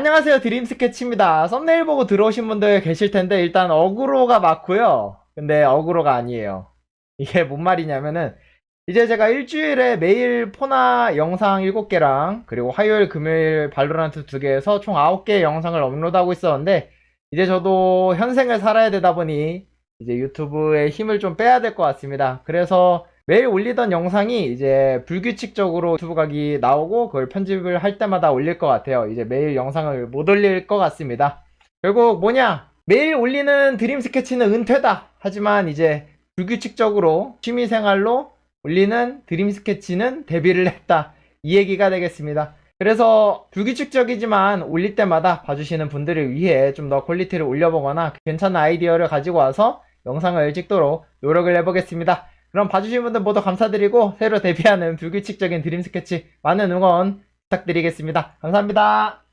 안녕하세요. 드림스케치입니다. 썸네일 보고 들어오신 분들 계실 텐데 일단 어그로가 맞고요. 근데 어그로가 아니에요. 이게 뭔 말이냐면은 이제 제가 일주일에 매일 포나 영상 7개랑 그리고 화요일 금요일 발로란트 2개에서 총 9개의 영상을 업로드하고 있었는데 이제 저도 현생을 살아야 되다 보니 이제 유튜브에 힘을 좀 빼야 될 것 같습니다. 그래서 매일 올리던 영상이 이제 불규칙적으로 유튜브 각이 나오고 그걸 편집을 할 때마다 올릴 것 같아요. 이제 매일 영상을 못 올릴 것 같습니다. 결국 뭐냐? 매일 올리는 드림 스케치는 은퇴다. 하지만 이제 불규칙적으로 취미생활로 올리는 드림 스케치는 데뷔를 했다. 이 얘기가 되겠습니다. 그래서 불규칙적이지만 올릴 때마다 봐주시는 분들을 위해 좀 더 퀄리티를 올려보거나 괜찮은 아이디어를 가지고 와서 영상을 찍도록 노력을 해보겠습니다. 그럼 봐주신 분들 모두 감사드리고 새로 데뷔하는 불규칙적인 드림 스케치 많은 응원 부탁드리겠습니다. 감사합니다.